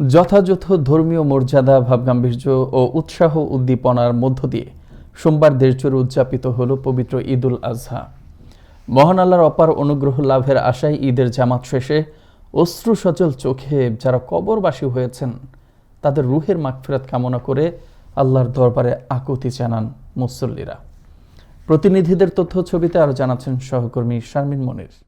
যথাযথ ধর্মীয় মর্যাদা, ভাবগাম্ভীর্য ও উৎসাহ উদ্দীপনার মধ্য দিয়ে সোমবার দেশজুড়ে উদযাপিত হল পবিত্র ঈদুল আজহা। মহান আল্লাহর অপার অনুগ্রহ লাভের আশায় ঈদের জামাত শেষে অশ্রু সজল চোখে যারা কবরবাসী হয়েছেন, তাদের রুহের মাগফিরাত কামনা করে আল্লাহর দরবারে আকুতি জানান মুসল্লিরা। প্রতিনিধিদের তথ্য ছবিতে আরও জানাচ্ছেন সহকর্মী শারমিন মনির।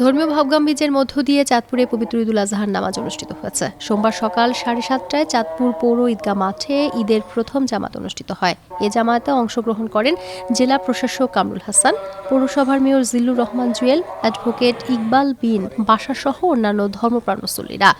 ধর্মীয় ভাবগাম্ভীর্যের মধ্য দিয়ে চাঁদপুরে পবিত্র ঈদুল আজহার নামাজ অনুষ্ঠিত হয়েছে। সোমবার সকাল সাড়ে সাতটায় চাঁদপুর পৌর ঈদগাহ মাঠে ঈদের প্রথম জামাত অনুষ্ঠিত হয়। এ জামাতে অংশগ্রহণ করেন জেলা প্রশাসক কামরুল হাসান, পৌরসভার মেয়র জিল্লুর রহমান জুয়েল, অ্যাডভোকেট ইকবাল বিন বাসাসহ অন্যান্য ধর্মপ্রাণ মুসল্লিরা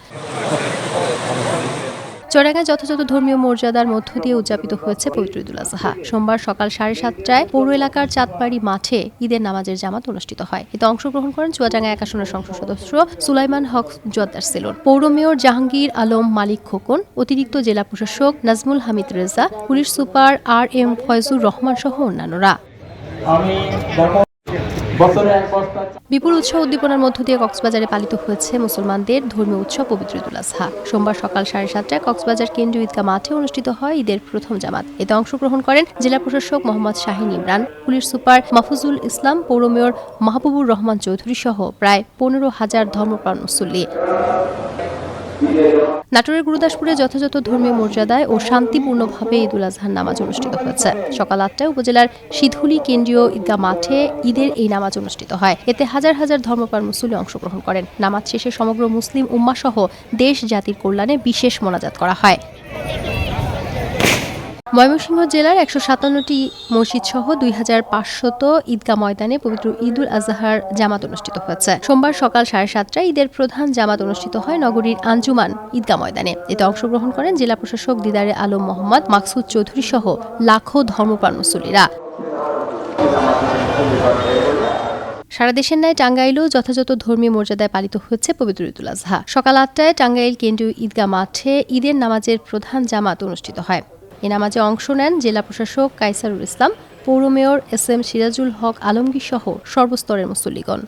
চড়াঙ্গায় যথাযথ ধর্মীয় মর্যাদার মধ্য দিয়ে উদযাপিত হয়েছে পবিত্র ঈদুল আজহা। সোমবার সকাল সাড়ে সাতটায় পৌর এলাকার চাঁদবাড়ি মাঠে ঈদের নামাজের জামাত অনুষ্ঠিত হয়। এতে অংশগ্রহণ করেন চুয়াডাঙ্গা এক আসনের সংসদ সদস্য সুলাইমান হক জোয়াদ্দার সেলুন। পৌর মেয়র জাহাঙ্গীর আলম মালিক খোকন, অতিরিক্ত জেলা প্রশাসক Nazmul Hamid Reza, police super R M Foyzur Rahman সহ অন্যান্যরা। আমি বিপুল উৎসব উদ্দীপনার মধ্য দিয়ে কক্সবাজারে পালিত হয়েছে মুসলমানদের ধর্মীয় উৎসব পবিত্র ঈদুল আজহা। সোমবার সকাল সাড়ে সাতটায় কক্সবাজার কেন্দ্রীয় ঈদগাহ মাঠে অনুষ্ঠিত হয় ঈদের প্রথম জামাত। এতে অংশগ্রহণ করেন জেলা প্রশাসক মোহাম্মদ শাহিন ইমরান, পুলিশ সুপার মাহফুজুল ইসলাম, পৌর মেয়র মাহবুবুর রহমান চৌধুরী সহ প্রায় পনেরো হাজার ধর্মপ্রাণ মুসল্লি। নাটোরের গুরুদাসপুরে যথাযথ ধর্মীয় মর্যাদায় ও শান্তিপূর্ণভাবে ঈদুল আজহার নামাজ অনুষ্ঠিত হয়েছে। সকাল আটটায় উপজেলার সিধুলি কেন্দ্রীয় ঈদগাহ মাঠে ঈদের এই নামাজ অনুষ্ঠিত হয়। এতে হাজার হাজার ধর্মপ্রাণ মুসল্লি অংশগ্রহণ করেন। নামাজ শেষে সমগ্র মুসলিম উম্মা সহ দেশ জাতির কল্যাণে বিশেষ মোনাজাত করা হয়। ময়মনসিংহ জেলার একশো সাতান্নটি মসজিদ সহ দুই হাজার পাঁচশত ঈদগাহ ময়দানে পবিত্র ঈদুল আজহার জামাত অনুষ্ঠিত হয়েছে। সোমবার সকাল সাড়ে সাতটায় ঈদের প্রধান জামাত অনুষ্ঠিত হয় নগরীর আঞ্জুমান ঈদগাহ ময়দানে। এতে অংশগ্রহণ করেন জেলা প্রশাসক দিদারে আলম মোহাম্মদ, মাকসুদ চৌধুরী সহ লাখো ধর্মপ্রাণ মুসল্লিরা। সারা দেশের ন্যায় টাঙ্গাইলেও যথাযথ ধর্মীয় মর্যাদায় পালিত হচ্ছে পবিত্র ঈদুল আজহা। সকাল আটটায় টাঙ্গাইল কেন্দ্রীয় ঈদগাহ মাঠে ঈদের নামাজের প্রধান জামাত অনুষ্ঠিত হয়। এ নামাজে অংশ নেন জেলা প্রশাসক কাইসারুল ইসলাম, পৌর mayor S M Sirajul Haque Alamgir সহ সর্বস্তরের মুসল্লিগণ।